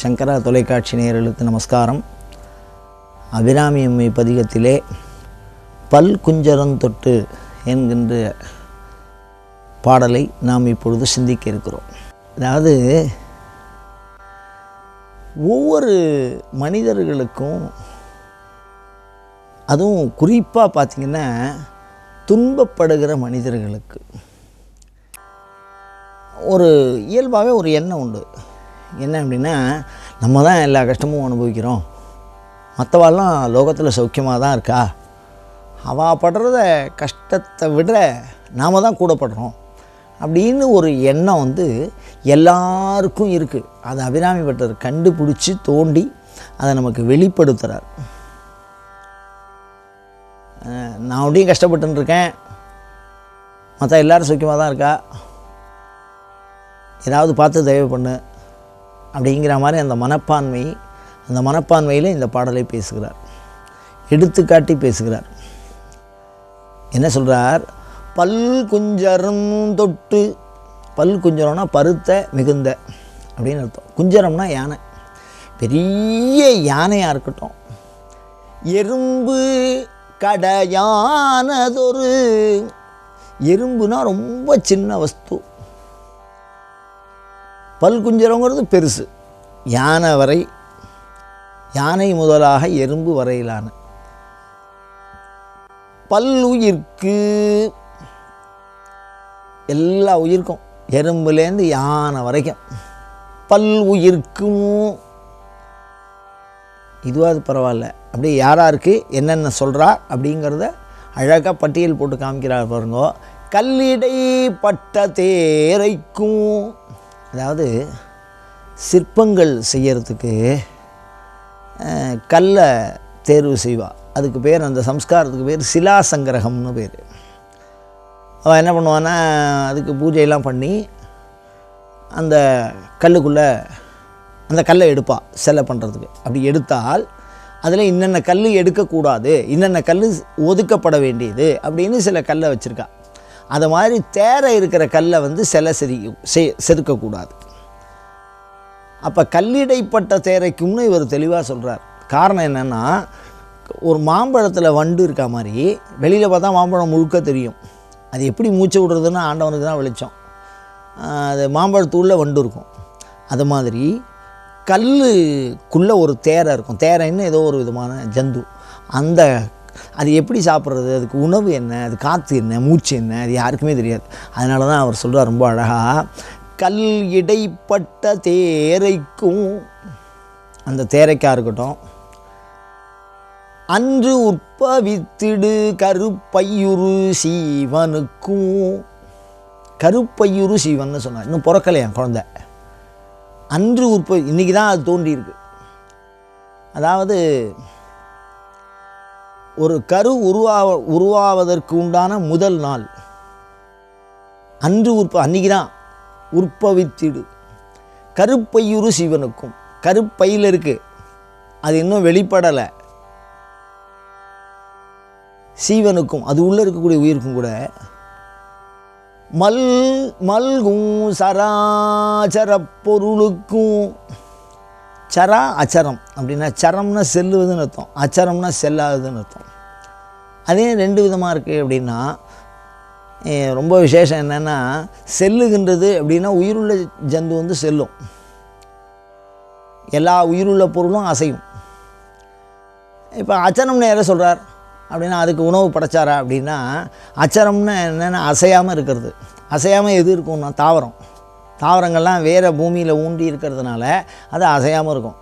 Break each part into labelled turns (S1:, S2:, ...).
S1: சங்கரா தொலைக்காட்சி நேயர்களுக்கு நமஸ்காரம். அபிராமி அம்மை பதிகத்திலே பல் குஞ்சரந்தொட்டு என்கின்ற பாடலை நாம் இப்பொழுது சிந்திக்க இருக்கிறோம். அதாவது ஒவ்வொரு மனிதர்களுக்கும் அதுவும் குறிப்பாக பார்த்திங்கன்னா துன்பப்படுகிற மனிதர்களுக்கு ஒரு இயல்பாகவே ஒரு எண்ணம் உண்டு. என்ன அப்படின்னா நம்ம தான் எல்லா கஷ்டமும் அனுபவிக்கிறோம். மற்றவாள்லாம் லோகத்தில் சௌக்கியமாக தான் இருக்கா? அவள் படுறத கஷ்டத்தை விட நாம் தான் கூட படுறோம். அப்படின்னு ஒரு எண்ணம் வந்து எல்லாருக்கும் இருக்குது அதை அபிராமி பட்டர் கண்டுபிடிச்சி தோண்டி அதை நமக்கு வெளிப்படுத்துகிறார் நான் அப்படியும் கஷ்டப்பட்டுன்னு இருக்கேன். மற்ற எல்லோரும் சௌக்கியமாக தான் இருக்கா? ஏதாவது பார்த்து தயவு பண்ணு. அப்படிங்கிற மாதிரி அந்த மனப்பான்மை அந்த மனப்பான்மையில் இந்த பாடலை பேசுகிறார். எடுத்துக்காட்டி பேசுகிறார். என்ன சொல்கிறார் பல் குஞ்சரம் தொட்டு பல் குஞ்சரம்னா பருத்த மிகுந்த அப்படின்னு அர்த்தம். குஞ்சரம்னா யானை. பெரிய யானையாக இருக்கட்டும். எறும்பு கடையானதொரு எறும்புனா ரொம்ப சின்ன வஸ்து. பல் குஞ்சரங்கிறது பெருசு. யானை வரை யானை முதலாக எறும்பு வரையிலான. பல்லுயிர்க்கு எல்லா உயிர்க்கும். எறும்புலேருந்து யானை வரைக்கும். பல் உயிர்க்கும். இதுவாது பரவாயில்ல. அப்படியே யாராருக்கு என்னென்ன சொல்கிறா அப்படிங்கிறத அழகாக பட்டியல் போட்டு காமிக்கிறார் பாருங்க. கல்லிடை பட்ட தேரைக்கும். அதாவது சிற்பங்கள் செய்யறதுக்கு கல்லை தேர்வு செய்வாள் அதுக்கு பேர் அந்த சம்ஸ்காரத்துக்கு பேர் சிலா சங்கிரகம்னு பேர். அவள் என்ன பண்ணுவான்னா அதுக்கு பூஜையெல்லாம் பண்ணி அந்த கல்லுக்குள்ளே அந்த கல்லை எடுப்பாள் செலை பண்ணுறதுக்கு அப்படி எடுத்தால் அதில் இன்னென்ன கல் எடுக்கக்கூடாது இன்னென்ன கல் ஒதுக்கப்பட வேண்டியது அப்படின்னு சில கல்லை வச்சுருக்கா. அது மாதிரி தேர இருக்கிற கல்லை வந்து சிலை செரி செ செதுக்கக்கூடாது. அப்போ கல்லிடைப்பட்ட தேரைக்கும்னு இவர் தெளிவாக சொல்கிறார் காரணம் என்னென்னா ஒரு மாம்பழத்தில் வண்டு இருக்கா மாதிரி வெளியில் பார்த்தா மாம்பழம் முழுக்க தெரியும். அது எப்படி மூச்சு விடுறதுன்னு ஆண்டவனுக்கு தான் வெளிச்சம். அது மாம்பழத்தூளில் வண்டு இருக்கும். அது மாதிரி கல்லுக்குள்ளே ஒரு தேரை இருக்கும். தேரைன்னு ஏதோ ஒரு விதமான ஜந்து. அந்த அது எப்படி சாப்பிட்றது? அதுக்கு உணவு என்ன? அது காற்று என்ன? மூச்சு என்ன? அது யாருக்குமே தெரியாது. அதனால தான் அவர் சொல்கிறார் ரொம்ப அழகாக கல் இடைப்பட்ட தேரைக்கும் அந்த தேரைக்காக இருக்கட்டும் அன்று உற்பவித்திடு கருப்பையுரு சீவனுக்கும் கருப்பையுரு சீவன்னு சொன்னார். இன்னும் பிறக்கலையாம் குழந்தை? அன்று உற்ப இன்றைக்கி தான் அது தோன்றியிருக்கு. அதாவது ஒரு கரு உருவாவ உருவாவதற்கு உண்டான முதல் நாள். அன்று உற்ப அன்னைக்கு தான் உற்பவித்திடு. கருப்பையுறு சிவனுக்கும் கருப்பையில் இருக்குது அது இன்னும் வெளிப்படலை. சீவனுக்கும் அது உள்ளே இருக்கக்கூடிய உயிருக்கும் கூட மல் மல்கும் சராச்சர பொருளுக்கும் சரா அச்சரம் அப்படின்னா சரம்னா செல்லுவதுன்னு அர்த்தம். அச்சரம்னா செல்லாததுன்னு அர்த்தம். அதே ரெண்டு விதமாக இருக்குது அப்படின்னா ரொம்ப விசேஷம் என்னென்னா செல்லுகின்றது அப்படின்னா உயிருள்ள ஜந்து வந்து செல்லும். எல்லா உயிருள்ள பொருளும் அசையும். இப்போ அச்சரம்னு யாரை சொல்கிறார் அப்படின்னா அதுக்கு உணவு படைச்சாரா அப்படின்னா அச்சரம்னு என்னென்னா அசையாமல் இருக்கிறது. அசையாமல் எது இருக்கும்னா தாவரம். தாவரங்கள்லாம் வேறு பூமியில் ஊண்டி இருக்கிறதுனால அது அசையாமல் இருக்கும்.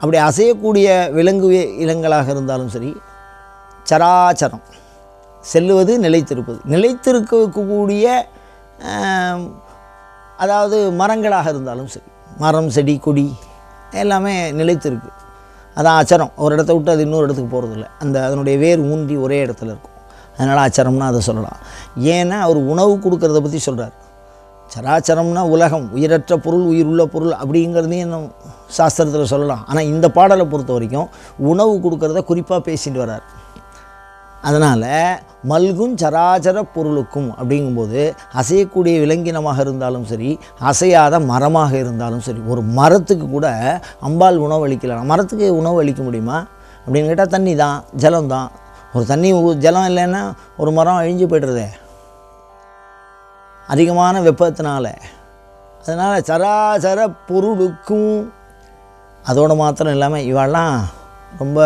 S1: அப்படி அசையக்கூடிய விலங்கு இனங்களாக இருந்தாலும் சரி சராச்சரம் செல்லுவது நிலைத்திருப்பது. நிலைத்திருக்கக்கூடிய அதாவது மரங்களாக இருந்தாலும் சரி மரம் செடி கொடி எல்லாமே நிலைத்திருக்கு. அதான் அச்சரம். ஒரு இடத்த விட்டு அது இன்னொரு இடத்துக்கு போகிறதில்ல அந்த அதனுடைய வேர் ஊன்றி ஒரே இடத்துல இருக்கும். அதனால் அச்சரம்னா அதை சொல்லலாம். ஏன்னா அவர் உணவு கொடுக்கறத பற்றி சொல்கிறார் சராச்சரம்னா உலகம் உயிரற்ற பொருள் உயிருள்ள பொருள் அப்படிங்கிறதையும் நம்ம சாஸ்திரத்தில் சொல்லலாம். ஆனால் இந்த பாடலை பொறுத்த வரைக்கும் உணவு கொடுக்கறத குறிப்பாக பேசிட்டு வர்றார். அதனால் மல்கும் சராச்சர பொருளுக்கும் அப்படிங்கும்போது அசையக்கூடிய விலங்கினமாக இருந்தாலும் சரி அசையாத மரமாக இருந்தாலும் சரி ஒரு மரத்துக்கு கூட அம்பாள் உணவு அளிக்கலாம். மரத்துக்கு உணவு அளிக்க முடியுமா? அப்படின்னு கேட்டால் தண்ணி தான் ஜலம் தான் ஒரு தண்ணி ஜலம் இல்லைன்னா ஒரு மரம் அழிஞ்சு போய்டுறதே. அதிகமான வெப்பத்தினால. அதனால் சராசர பொருளுக்கும் அதோடு மாத்திரம் இல்லாமல் இவெல்லாம் ரொம்ப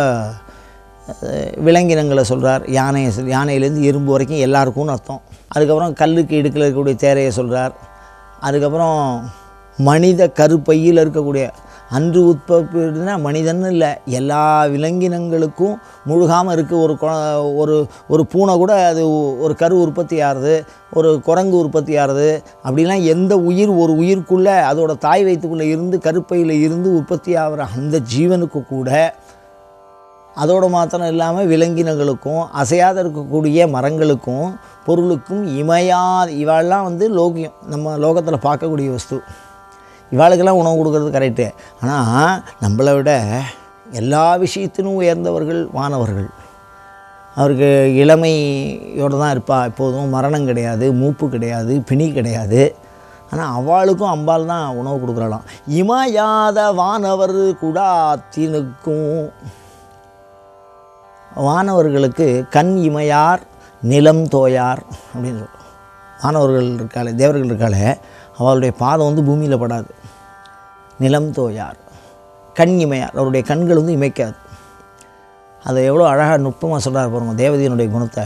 S1: விலங்கினங்களை சொல்கிறார் யானையை சொல் யானையிலேருந்து இரும்பு வரைக்கும் எல்லாருக்கும்னு அர்த்தம். அதுக்கப்புறம் கல்லுக்கு இடுக்கில் இருக்கக்கூடிய தேரையை சொல்கிறார் அதுக்கப்புறம் மனித கருப்பையில் இருக்கக்கூடிய அன்று உற்பத்தினா மனிதன் இல்லை. எல்லா விலங்கினங்களுக்கும் முழுகாமல் இருக்குது ஒரு கொ ஒரு ஒரு பூனை கூட அது ஒரு கரு உற்பத்தி ஆகுது ஒரு குரங்கு உற்பத்தி ஆகுது. அப்படிலாம் எந்த உயிர் ஒரு உயிருக்குள்ளே அதோட தாய் வயிற்றுக்குள்ளே இருந்து கருப்பையில் இருந்து உற்பத்தி ஆகிற அந்த ஜீவனுக்கு கூட அதோடு மாத்திரம் இல்லாமல் விலங்கினங்களுக்கும் அசையாத இருக்கக்கூடிய மரங்களுக்கும் பொருளுக்கும் இமையா இவெல்லாம் வந்து லோகியம் நம்ம லோகத்தில் பார்க்கக்கூடிய வஸ்து. இவாளுக்கெல்லாம் உணவு கொடுக்கறது கரெக்டு ஆனால் நம்மளை விட எல்லா விஷயத்திலும் உயர்ந்தவர்கள் வானவர்கள். அவருக்கு இளமையோடு தான் இருப்பாள் எப்போதும் மரணம் கிடையாது மூப்பு கிடையாது பிணி கிடையாது. ஆனால் அவளுக்கும் அம்பாள் தான் உணவு கொடுக்குறலாம் இமயாத வானவர் குடாத்தினுக்கும் வானவர்களுக்கு கண் இமையார் நிலம் தோயார் அப்படின்னு சொல்லுவோம். வானவர்கள் இருக்காளே தேவர்கள் இருக்காளே அவளுடைய பாதம் வந்து பூமியில் படாது. நிலம் தோயார். கண் இமையார். அவருடைய கண்கள் வந்து இமைக்காது. அதை எவ்வளோ அழகாக நுட்பமாக சொல்கிறார் பாருங்க தேவதையினுடைய குணத்தை.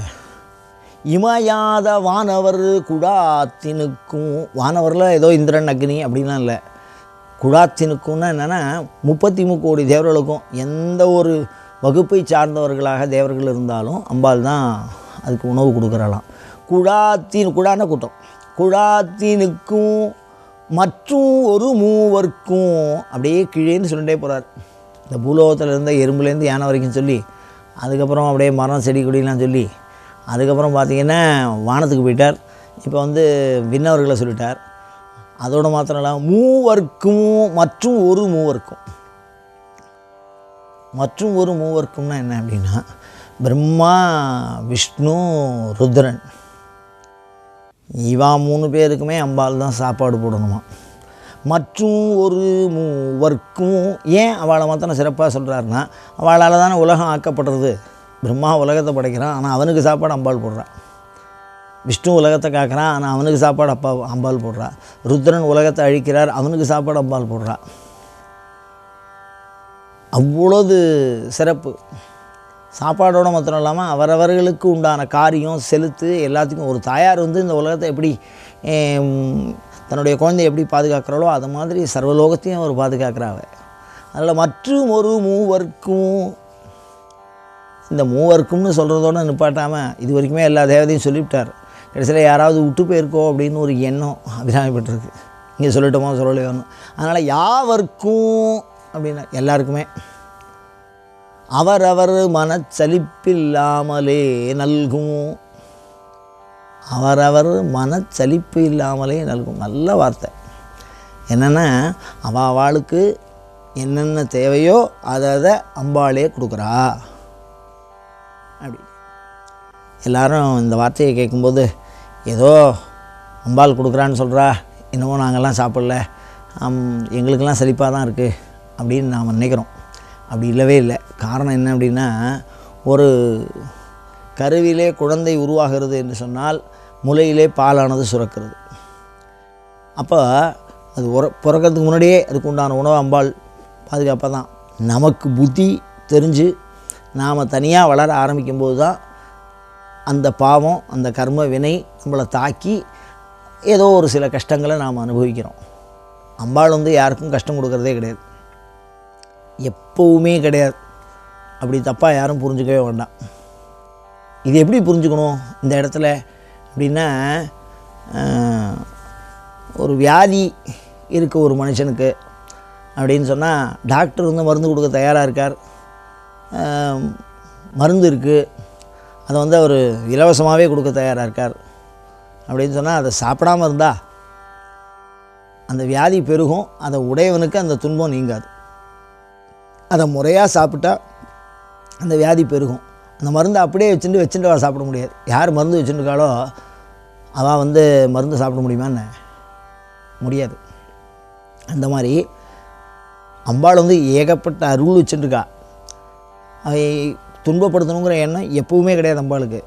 S1: இமையாத வானவர் குடாத்தினுக்கும் வானவரில் ஏதோ இந்திரன் அக்னி அப்படின்லாம் இல்லை. குடாத்தினுக்கும்னா என்னென்னா முப்பத்தி முக்கோடி தேவர்களுக்கும் எந்த ஒரு வகுப்பை சார்ந்தவர்களாக தேவர்கள் இருந்தாலும் அம்பாள் தான் அதுக்கு உணவு கொடுக்குறலாம் குழாத்தின் குடான கூட்டம். குழாத்தினுக்கும் மற்றும் ஒரு மூவர்க்கும் அப்படியே கீழேன்னு சொல்லிட்டே போகிறார் இந்த பூலோகத்தில் இருந்த எறும்புலேருந்து யானை வரைக்கும் சொல்லி அதுக்கப்புறம் அப்படியே மரம் செடி கொடிலாம் சொல்லி அதுக்கப்புறம் பார்த்திங்கன்னா வானத்துக்கு போயிட்டார். இப்போ வந்து விண்ணவர்களை சொல்லிட்டார். அதோடு மாத்திரம் இல்லாமல் மூவர்க்கும் மற்றும் ஒரு மூவர்க்கும். மற்றும் ஒரு மூவர்க்கும்னா என்ன அப்படின்னா பிரம்மா விஷ்ணு ருத்ரன். இவா மூணு பேருக்குமே அம்பாள் தான் சாப்பாடு போடணுமா? மற்றும் ஒரு மூவர்க்கும் ஏன் அவளை மாத்திரம் சிறப்பாக சொல்கிறாருன்னா அவளால் தானே உலகம் ஆக்கப்படுறது பிரம்மா உலகத்தை படைக்கிறான் ஆனால் அவனுக்கு சாப்பாடு அம்பாள் போடுறான் விஷ்ணு உலகத்தை காக்கிறான் ஆனால் அவனுக்கு சாப்பாடு அப்பா அம்பாள் போடுறா. ருத்ரன் உலகத்தை அழிக்கிறார் அவனுக்கு சாப்பாடு அம்பாள் போடுறா. அவ்வளோது சிறப்பு. சாப்பாடோட மாத்திரம் இல்லாமல் அவரவர்களுக்கு உண்டான காரியம் செலுத்து எல்லாத்துக்கும் ஒரு தாயார் வந்து இந்த உலகத்தை எப்படி தன்னுடைய குழந்தைய எப்படி பாதுகாக்கிறாளோ அது மாதிரி சர்வலோகத்தையும் அவர் பாதுகாக்கிறாவ அதில் மற்றும் ஒரு மூவர்க்கும் இந்த மூவர்க்கும்னு சொல்கிறதோட நிப்பாட்டாமல் இது வரைக்குமே எல்லா தேவதையும் சொல்லிவிட்டார். கடைசியில் யாராவது விட்டு போயிருக்கோ அப்படின்னு ஒரு எண்ணம் அபிராமிப்பட்டிருக்கு. இங்கே சொல்லட்டோமோ சொல்லலையோன்னு. அதனால் யாவர்க்கும் அப்படின்னா எல்லாருக்குமே அவரவர் மனச்சலிப்பில்லாமலே நல்கும். அவரவர் மனச்சலிப்பு இல்லாமலே நல்கும். நல்ல வார்த்தை. என்னென்னா அவ அவளுக்கு என்னென்ன தேவையோ அதை அதை அம்பாளே கொடுக்குறா. அப்படி. எல்லாரும் இந்த வார்த்தையை கேட்கும்போது ஏதோ அம்பாள் கொடுக்குறான்னு சொல்கிறா இன்னமும் நாங்கள்லாம் சாப்பிடல. எங்களுக்கெல்லாம் செழிப்பாக தான் இருக்குது அப்படின்னு நாம் நினைக்கிறோம். அப்படி இல்லவே இல்லை. காரணம் என்ன அப்படின்னா ஒரு கருவிலே குழந்தை உருவாகிறது என்று சொன்னால் முலையிலே பாலானது சுரக்கிறது. அப்போ அது உர பிறக்கிறதுக்கு முன்னாடியே அதுக்கு உண்டான உணவு அம்பாள் பாதுகாப்பாக தான். நமக்கு புத்தி தெரிஞ்சு நாம் தனியாக வளர ஆரம்பிக்கும்போது தான் அந்த பாவம் அந்த கர்ம வினை நம்மளை தாக்கி ஏதோ ஒரு சில கஷ்டங்களை நாம் அனுபவிக்கிறோம். அம்பாள் வந்து யாருக்கும் கஷ்டம் கொடுக்கறதே கிடையாது. எப்போவுமே கிடையாது. அப்படி தப்பாக யாரும் புரிஞ்சுக்கவே வேண்டாம். இது எப்படி புரிஞ்சுக்கணும்? இந்த இடத்துல அப்படின்னா ஒரு வியாதி இருக்க ஒரு மனுஷனுக்கு அப்படின்னு சொன்னால் டாக்டர் வந்து மருந்து கொடுக்க தயாராக இருக்கார். மருந்து இருக்குது அதை வந்து அவர் இலவசமாகவே கொடுக்க தயாராக இருக்கார். அப்படின்னு சொன்னால் அதை சாப்பிடாம இருந்தா அந்த வியாதி பெருகும் அதை உடையவனுக்கு அந்த துன்பம் நீங்காது. அதை முறையாக சாப்பிட்டா அந்த வியாதி பெருகும். அந்த மருந்தை அப்படியே வச்சுட்டு வச்சுட்டு அவள் சாப்பிட முடியாது. யார் மருந்து வச்சுருக்காளோ அவன் வந்து மருந்து சாப்பிட முடியுமான்னு முடியாது. அந்த மாதிரி அம்பாள் வந்து ஏகப்பட்ட அருள் வச்சுட்டுருக்கா அவை துன்பப்படுத்தணுங்கிற எண்ணம் எப்பவுமே கிடையாது அம்பாளுக்கு.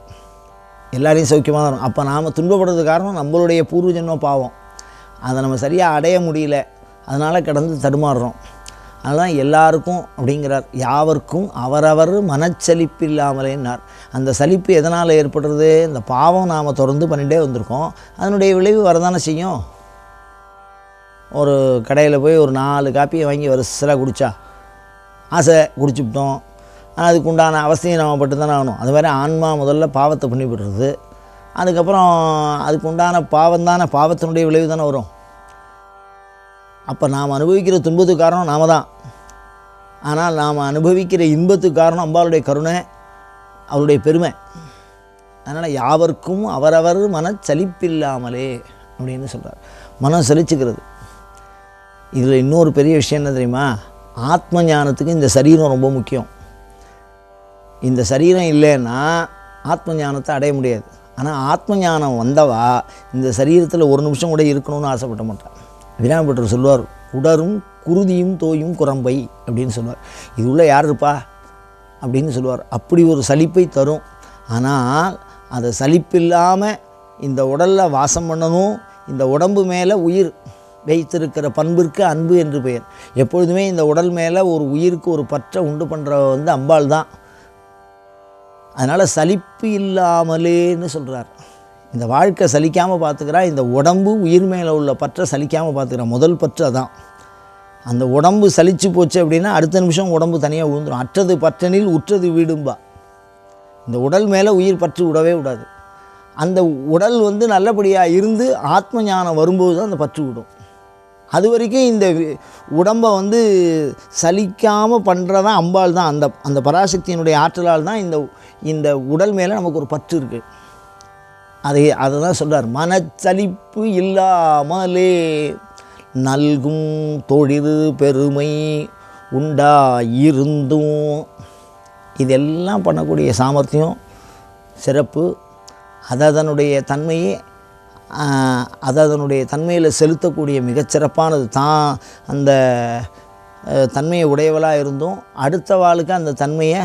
S1: எல்லாரையும் சௌக்கியமாக தான் இருக்கும். அப்போ நாம் துன்பப்படுறதுக்கு காரணம் நம்மளுடைய பூர்வ ஜென்ம பாவம். அதை நம்ம சரியாக அடைய முடியல. அதனால் கடந்து தடுமாறுறோம். அதனால் எல்லாருக்கும் அப்படிங்கிறார். யாவருக்கும் அவரவர் மனச்சலிப்பு இல்லாமலேன்னார் அந்த சலிப்பு எதனால் ஏற்படுறது? இந்த பாவம் நாம் தொடர்ந்து பண்ணிகிட்டே வந்திருக்கோம். அதனுடைய விளைவு வரதானே செய்யும்? ஒரு கடையில் போய் ஒரு நாலு காப்பியை வாங்கி வரிசலாக குடித்தா ஆசை குடிச்சுவிட்டோம் அதுக்கு உண்டான அவசியம் நாம் பட்டு தானே ஆகணும். அது மாதிரி ஆன்மா முதல்ல பாவத்தை பண்ணிவிடுறது. அதுக்கப்புறம் அதுக்கு உண்டான பாவம் தானே பாவத்தினுடைய விளைவு தானே வரும். அப்போ நாம் அனுபவிக்கிற துன்பத்துக்கு காரணம் நாம தான். ஆனால் நாம் அனுபவிக்கிற இன்பத்துக்கு காரணம் அம்பாளுடைய கருணை அவருடைய பெருமை. அதனால் யாவர்க்கும் அவரவர் மனச்சலிப்பில்லாமலே அப்படின்னு சொல்கிறார் மனம் சலிச்சுக்கிறது. இதில் இன்னொரு பெரிய விஷயம் என்ன தெரியுமா? ஆத்ம ஞானத்துக்கு இந்த சரீரம் ரொம்ப முக்கியம். இந்த சரீரம் இல்லைன்னா ஆத்ம ஞானத்தை அடைய முடியாது. ஆனால் ஆத்ம ஞானம் வந்தவா இந்த சரீரத்தில் ஒரு நிமிஷம் கூட இருக்கணும்னு ஆசைப்பட மாட்டான். விராம்பட்டர் சொல்லுவார் உடரும் குருதியும் தோயும் குரம்பை அப்படின்னு சொல்லுவார். இது உள்ள யார் இருப்பா? அப்படின்னு சொல்லுவார். அப்படி ஒரு சலிப்பை தரும். ஆனால் அதை சலிப்பில்லாமல் இந்த உடலில் வாசம் பண்ணணும் இந்த உடம்பு மேலே உயிர் வைத்திருக்கிற பண்பிற்கு அன்பு என்று பெயர். எப்பொழுதுமே இந்த உடல் மேலே ஒரு உயிருக்கு ஒரு பற்றை உண்டு பண்ணுற வந்து அம்பாள் தான். அதனால் சலிப்பு இல்லாமலேன்னு சொல்கிறார் இந்த வாழ்க்கை சலிக்காமல் பார்த்துக்கிறா இந்த உடம்பு உயிர் மேலே உள்ள பற்றை சலிக்காமல் பார்த்துக்கிறா. முதல் பற்று அதான். அந்த உடம்பு சலிச்சு போச்சு அப்படின்னா அடுத்த நிமிஷம் உடம்பு தனியாக விழுந்துடும் அற்றது பற்றனில் உற்றது வீடும்பா. இந்த உடல் மேலே உயிர் பற்று விடவே விடாது. அந்த உடல் வந்து நல்லபடியாக இருந்து ஆத்ம ஞானம் வரும்போது தான் அந்த பற்று விடும். அது வரைக்கும் இந்த வி- உடம்பை வந்து சலிக்காமல் பண்ணுறவன் அம்பாள் தான். அந்த அந்த பராசக்தியினுடைய ஆற்றலால் தான் இந்த இந்த உடல் மேலே நமக்கு ஒரு பற்று இருக்குது அதை அதை தான் சொல்கிறார் மனச்சலிப்பு இல்லாமலே நல்கும் தொழில் பெருமை உண்டாயிருந்தும். இதெல்லாம் பண்ணக்கூடிய சாமர்த்தியம் சிறப்பு. அது அதனுடைய தன்மையை அது அதனுடைய தன்மையில் செலுத்தக்கூடிய மிகச்சிறப்பானது. தான் அந்த தன்மையை உடையவளாக இருந்தும் அடுத்த வாளுக்கு அந்த தன்மையை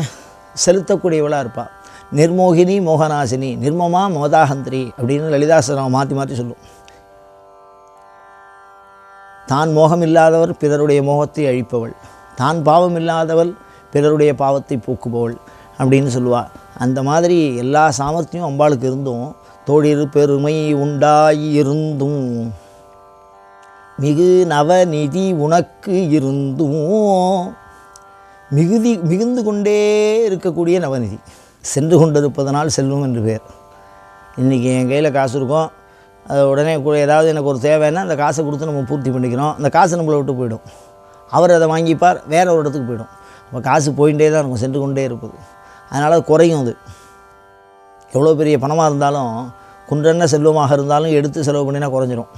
S1: செலுத்தக்கூடியவளாக இருப்பாள் நிர்மோகினி மோகநாசினி நிர்மமா மோதாஹந்திரி அப்படின்னு லலிதாசனம் மாற்றி மாற்றி சொல்லும். தான் மோகம் இல்லாதவர் பிறருடைய மோகத்தை அழிப்பவள். தான் பாவம் இல்லாதவள் பிறருடைய பாவத்தை போக்குபவள் அப்படின்னு சொல்லுவாள் அந்த மாதிரி எல்லா சாமர்த்தியம் அம்பாளுக்கு இருந்தும் தோழிரு பெருமை உண்டாயிருந்தும் மிகு நவநிதி உனக்கு இருந்தும் மிகுதி மிகுந்து கொண்டே இருக்கக்கூடிய நவநிதி. சென்று கொண்டிருப்பதனால் செல்வம் என்று பேர். இன்றைக்கி என் கையில் காசு இருக்கும். அது உடனே கூட ஏதாவது எனக்கு ஒரு தேவைன்னா அந்த காசை கொடுத்து நம்ம பூர்த்தி பண்ணிக்கிறோம். அந்த காசு நம்மளை விட்டு போயிடும். அவர் அதை வாங்கிப்பார் வேற ஒரு இடத்துக்கு போயிடும். அப்போ காசு போயிட்டே தான் இருக்கும் சென்று கொண்டே இருப்பது. அதனால் அது குறையும் அது. எவ்வளோ பெரிய பணமாக இருந்தாலும் குன்றென்ன செல்வமாக இருந்தாலும் எடுத்து செலவு பண்ணினா குறைஞ்சிரும்.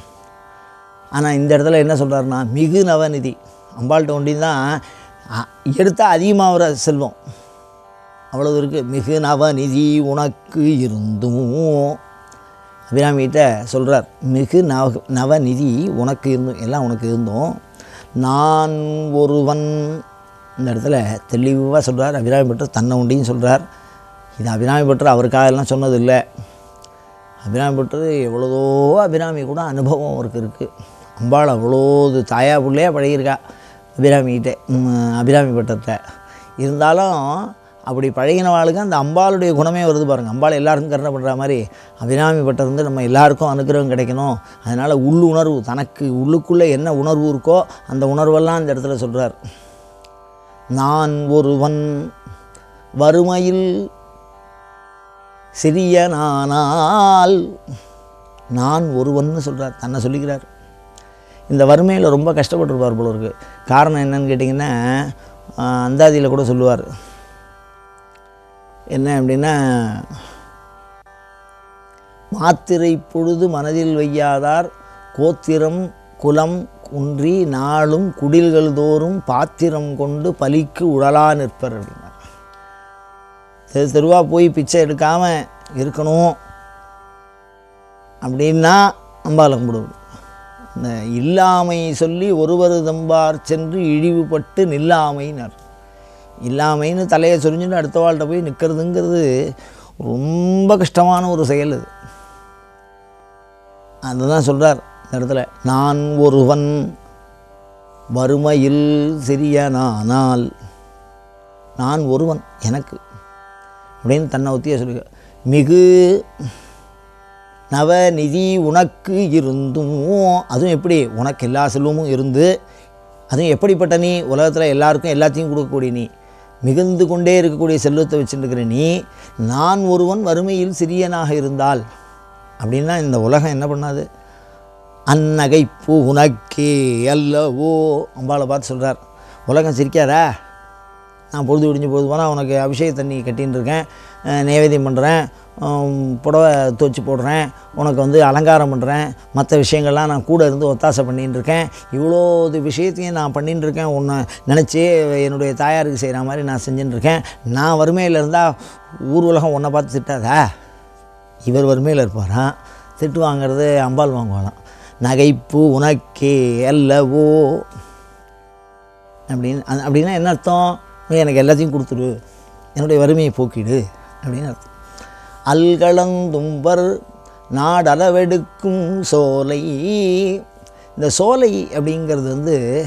S1: ஆனால் இந்த இடத்துல என்ன சொல்கிறாருன்னா மிகு நவநிதி அம்பாள்கிட்ட ஒண்டி தான் எடுத்தால் அதிகமாகிற செல்வம். அவ்வளவு இருக்குது மிகு நவநிதி உனக்கு இருந்தும்? அபிராமிகிட்ட சொல்கிறார் மிகு நவ நவநிதி உனக்கு இருந்தும் எல்லாம் உனக்கு இருந்தும் நான் ஒருவன். இந்த இடத்துல தெளிவாக சொல்கிறார் அபிராமி பெற்ற தன்னை உண்டின்னு சொல்கிறார் இது அபிராமி பட்டர் அவருக்காக எல்லாம் சொன்னது அபிராமி பட்டர் எவ்வளோதோ அபிராமி கூட அனுபவம் அவருக்கு இருக்குது அம்பாள் அவ்வளோ இது தாயா பிள்ளையாக பழகியிருக்கா அபிராமிகிட்ட அபிராமி பட்டர்கிட்ட இருந்தாலும் அப்படி பழகினவாளுக்கு அந்த அம்பாளுடைய குணமே வருது பாருங்கள் அம்பாள் எல்லாருக்கும் கருணை பண்ணுற மாதிரி அபிராமி பட்டர் வந்து நம்ம எல்லாருக்கும் அனுகிரகம் கிடைக்கணும். அதனால் உள்ளுணர்வு தனக்கு உள்ளுக்குள்ளே என்ன உணர்வு இருக்கோ அந்த உணர்வெல்லாம் அந்த இடத்துல சொல்கிறார் நான் ஒருவன் வறுமையில் சிறிய நானால் நான் ஒருவன்னு சொல்கிறார் தன்னை சொல்லிக்கிறார். இந்த வறுமையில் ரொம்ப கஷ்டப்பட்டிருப்பார் போல இருக்குது காரணம் என்னன்னு கேட்டிங்கன்னா அந்தாதியில் கூட சொல்லுவார். என்ன அப்படின்னா மாத்திரை பொழுது மனதில் வையாதார் கோத்திரம் குலம் குன்றி நாளும் குடில்கள் தோறும் பாத்திரம் கொண்டு பலிக்கு உடலாக நிற்பர் அப்படின்னார். தெரு தெருவாக போய் பிச்சை எடுக்காமல் இருக்கணும் அப்படின்னா அம்பாளை கும்பிடுவது இந்த இல்லாமை சொல்லி ஒருவர் தம்பார் சென்று இழிவுபட்டு நில்லாமைனர் இல்லாமைன்னு தலையை சொரிஞ்சுட்டு அடுத்த வாழ்கிட்ட போய் நிற்கிறதுங்கிறது ரொம்ப கஷ்டமான ஒரு செயல் அது. அதுதான் சொல்கிறார் இந்த இடத்துல. நான் ஒருவன் வறுமையில் சிறியனானால் நான் ஒருவன் எனக்கு அப்படின்னு தன்னை ஒத்திய சொல்லுங்க மிகு நவநிதி உனக்கு இருந்தும் அதுவும் எப்படி? உனக்கு எல்லா செல்வமும் இருந்து அதுவும் எப்படிப்பட்ட நீ உலகத்தில் எல்லாருக்கும் எல்லாத்தையும் கொடுக்கக்கூடிய நீ. மிகுந்து கொண்டே இருக்கக்கூடிய செல்வத்தை வச்சுருக்கிற நீ நான் ஒருவன் வறுமையில் சிறியனாக இருந்தால் அப்படின்னா இந்த உலகம் என்ன பண்ணாது? அந்நகைப்பு உனக்கே அல்லவோ அம்பாளை பார்த்து சொல்கிறார் உலகம் சிரிக்காதா? நான் பொழுது விடிஞ்சு பொழுது போனால் உனக்கு அபிஷேக தண்ணி கட்டின்னு இருக்கேன் நேவேதியம் பண்ணுறேன் புடவை துவச்சி போடுறேன் உனக்கு வந்து அலங்காரம் பண்ணுறேன் மற்ற விஷயங்கள்லாம் நான் கூட இருந்து ஒத்தாசை பண்ணின்னு இருக்கேன். இவ்வளோ இது விஷயத்தையும் நான் பண்ணின்னு இருக்கேன் உன்னை என்னுடைய தாயாருக்கு செய்கிற மாதிரி நான் செஞ்சுன்னு இருக்கேன். நான் வறுமையில் இருந்தால் ஊர் உலகம் உன்னை பார்த்து திட்டாதா? இவர் வறுமையில் இருப்பாராம் திட்டு வாங்கிறது அம்பாள் வாங்குவாளாம். நகைப்பு உனக்கே அல்லவோ? அப்படின்னு அப்படின்னா என்ன அர்த்தம்? எனக்கு எல்லாத்தையும் கொடுத்துரு என்னுடைய வறுமையை போக்கிடு. அப்படின்னு அர்த்தம். அல்களந்தும்பர் நாடளவெடுக்கும் சோலை. இந்த சோலை அப்படிங்கிறது வந்து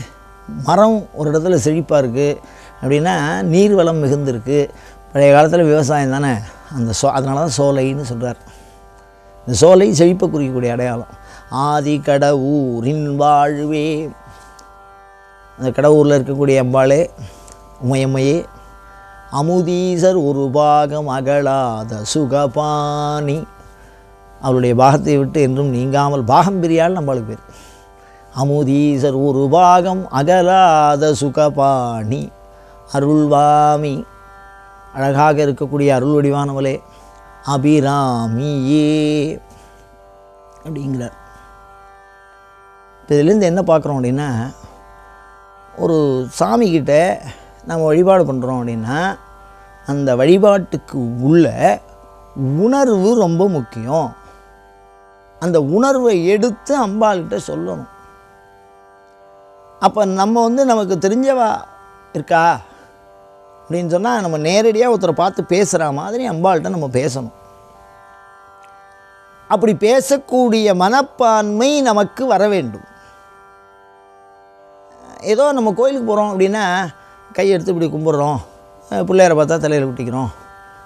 S1: மரம் ஒரு இடத்துல செழிப்பாக இருக்குது அப்படின்னா நீர்வளம் மிகுந்திருக்கு. பழைய காலத்தில் விவசாயம் தானே. அந்த சோ அதனால தான் சோலைன்னு சொல்கிறார் இந்த சோலை செழிப்பை குறிக்கக்கூடிய அடையாளம். ஆதி கடவுரின் வாழ்வே. அந்த கடவுரில் இருக்கக்கூடிய அம்பாளே உமையம்மையே அமுதீசர் ஒரு பாகம் அகலாத சுகபாணி. அவளுடைய பாகத்தை விட்டு என்றும் நீங்காமல் பாகம் பிரியாள் நம்மளுக்கு பேர். அமுதீசர் ஒரு பாகம் அகலாத சுகபாணி. அருள்வாமி அழகாக இருக்கக்கூடிய அருள் வடிவானவளே அபிராமியே அப்படிங்கிறார். இப்போ இதுலேருந்து என்ன பார்க்குறோம் அப்படின்னா ஒரு சாமிக்கிட்ட நம்ம வழிபாடு பண்ணுறோம் அப்படின்னா அந்த வழிபாட்டுக்கு உள்ள உணர்வு ரொம்ப முக்கியம். அந்த உணர்வை எடுத்து அம்பாள்கிட்ட சொல்லணும். அப்போ நம்ம வந்து நமக்கு தெரிஞ்சவா இருக்கா? அப்படின்னு சொன்னால் நம்ம நேரடியாக ஒருத்தரை பார்த்து பேசுகிற மாதிரி அம்பாள்கிட்ட நம்ம பேசணும். அப்படி பேசக்கூடிய மனப்பான்மை நமக்கு வர வேண்டும். ஏதோ நம்ம கோயிலுக்கு போகிறோம் அப்படின்னா கை எடுத்து இப்படி கும்பிட்றோம். அஹ் பிள்ளையாரை பார்த்தா தலையில் விட்டிக்கிறோம்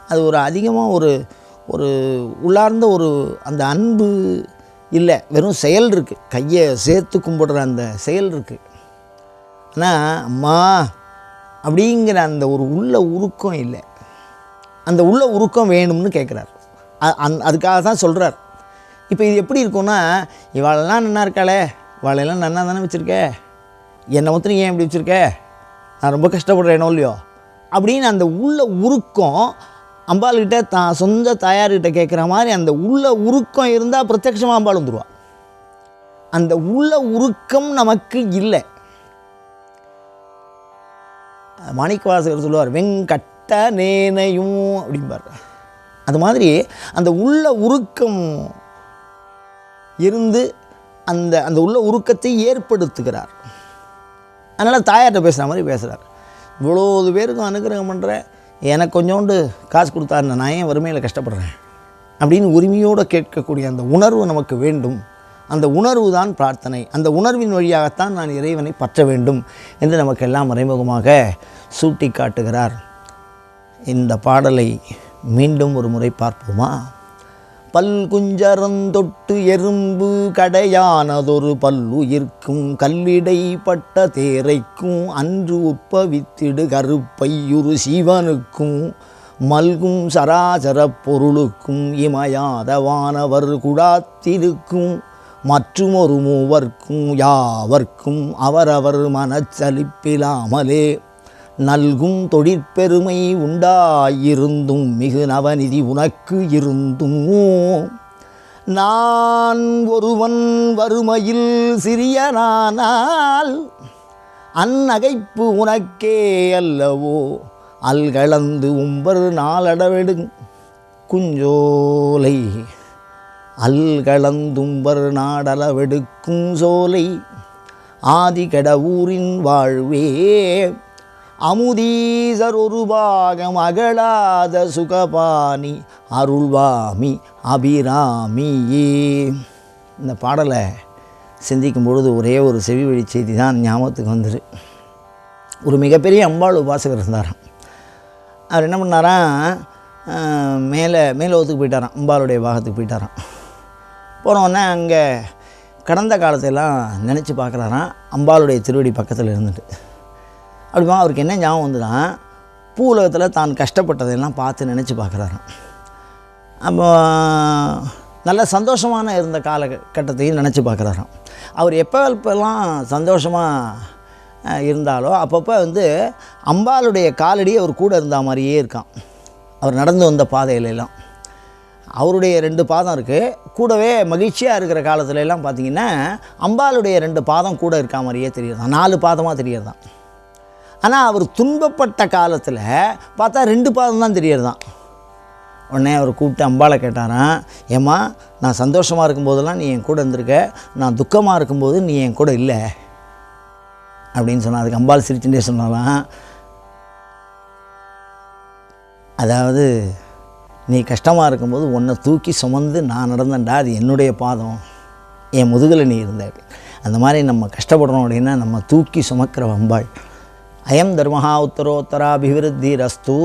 S1: அது ஒரு அதிகமாக ஒரு ஒரு உள்ளார்ந்த ஒரு அந்த அன்பு இல்லை. வெறும் செயல் இருக்குது கையை சேர்த்து கும்பிடுற அந்த செயல் இருக்குது ஆனால் அம்மா அப்படிங்கிற அந்த ஒரு உள்ள உருக்கம் இல்லை. அந்த உள்ள உருக்கம் வேணும்னு கேட்குறார். அந் அதுக்காக தான் சொல்கிறார் இப்போ இது எப்படி இருக்கும்னா இவாளெல்லாம் நன்னா இருக்காளே. இவாளெல்லாம் நன்னா தானே வச்சுருக்க? என்னை ஒருத்தர் ஏன் இப்படி வச்சுருக்க? நான் ரொம்ப கஷ்டப்படுறேனோ இல்லையோ? அப்படின்னு அந்த உள்ள உருக்கம் அம்பாள்கிட்ட தான் சொந்த தாயார்கிட்ட கேட்குற மாதிரி அந்த உள்ள உருக்கம் இருந்தால் பிரத்யட்சமாக அம்பாள் வந்துடுவா அந்த உள்ள உருக்கம் நமக்கு இல்லை. மாணிக்கவாசகர் சொல்லுவார் வெங்கட்ட நேனையும் அப்படிம்பார். அது மாதிரி அந்த உள்ள உருக்கம் இருந்து அந்த அந்த உள்ள உருக்கத்தை ஏற்படுத்துகிறார். அதனால் தாயார்கிட்ட பேசுகிற மாதிரி பேசுகிறார் இவ்வளோ பேருக்கும் அனுகிரகம் பண்ணுற எனக்கு கொஞ்சோண்டு காசு கொடுத்தாருன்னு நான் ஏன் வறுமையில் கஷ்டப்படுறேன்? அப்படின்னு உரிமையோடு கேட்கக்கூடிய அந்த உணர்வு நமக்கு வேண்டும். அந்த உணர்வு தான் பிரார்த்தனை. அந்த உணர்வின் வழியாகத்தான் நான் இறைவனை பற்ற வேண்டும் என்று நமக்கெல்லாம் மறைமுகமாக சூட்டி காட்டுகிறார் இந்த பாடலை மீண்டும் ஒரு முறை பார்ப்போமா? பல் குஞ்சரந்தொட்டு எறும்பு கடையானதொரு பல்லுயிர்க்கும் கல்லிடைப்பட்ட தேரைக்கும் அன்று உற்பவித்திடு கருப்பையுறு சிவனுக்கும் மல்கும் சராசர பொருளுக்கும் இமயாதவானவர் குடாத்திருக்கும் மற்றுமொரு மூவர்க்கும் யாவர்க்கும் அவரவர் மனச்சலிப்பிலாமலே நல்கும் தொழிற்பெருமை உண்டாயிருந்தும் மிகு நவநிதி உனக்கு இருந்தும்? நான் ஒருவன் வறுமையில் சிறியனானால் அந்நகைப்பு உனக்கே அல்லவோ? அல்கலந்து உம்பர் நாளடவெடு குஞ்சோலை. அல்கலந்தும்பர் நாடளவெடுக்கும் சோலை. ஆதி கடவுரின் வாழ்வே அமுதீசர் ஒரு பாகம் அகலாத சுகபாணி அருள்வாமி அபிராமியே. இந்த பாடலை சிந்திக்கும் பொழுது ஒரே ஒரு செவி வழி செய்தி தான் ஞாபகத்துக்கு வந்துரு ஒரு மிகப்பெரிய அம்பாள் உபாசகர் இருந்தாராம். அவர் என்ன பண்ணாராம்? மேலே மேலோகத்துக்கு போயிட்டாராம். அம்பாளுடைய பாகத்துக்கு போயிட்டாராம். போனோடனே அங்கே கடந்த காலத்தையெல்லாம் நினச்சி பார்க்குறாராம். அம்பாளுடைய திருவடி பக்கத்தில் இருந்துட்டு. அப்படிமா அவருக்கு என்ன ஞாபகம் வந்துதான் பூலகத்தில் தான் கஷ்டப்பட்டதையெல்லாம் பார்த்து நினச்சி பார்க்குறாராம். அப்போ நல்ல சந்தோஷமான இருந்த காலகட்டத்தையும் நினச்சி பார்க்குறாராம். அவர் எப்போ எப்போல்லாம் சந்தோஷமாக இருந்தாலோ அப்பப்போ வந்து அம்பாளுடைய காலடி அவர் கூட இருந்த மாதிரியே இருக்கான் அவர் நடந்து வந்த பாதையிலெல்லாம். அவருடைய ரெண்டு பாதம் இருக்குது கூடவே மகிழ்ச்சியாக இருக்கிற காலத்துலலாம் பார்த்திங்கன்னா அம்பாளுடைய ரெண்டு பாதம் கூட இருக்க மாதிரியே தெரியுதான் நாலு பாதமாக தெரியறதான் ஆனால் அவர் துன்பப்பட்ட காலத்தில் பார்த்தா ரெண்டு பாதம் தான் தெரியறதான் உடனே அவர் கூப்பிட்டு அம்பாளை கேட்டாராம் ஏம்மா நான் சந்தோஷமாக இருக்கும்போதெல்லாம் நீ என் கூட இருந்திருக்க நான் துக்கமாக இருக்கும்போது நீ என் கூட இல்லை. அப்படின்னு சொன்னால் அதுக்கு அம்பாள் சிரிச்சுட்டே சொன்னாலாம் அதாவது நீ கஷ்டமாக இருக்கும்போது உன்னை தூக்கி சுமந்து நான் நடந்தேன்டா அது என்னுடைய பாதம். என் முதுகில் நீ இருந்த அந்த மாதிரி நம்ம கஷ்டப்படுறோம் அப்படின்னா நம்ம தூக்கி சுமக்கிற அம்பாள். अयम धर्म उत्तरोत्तराभिवृद्धिस्तु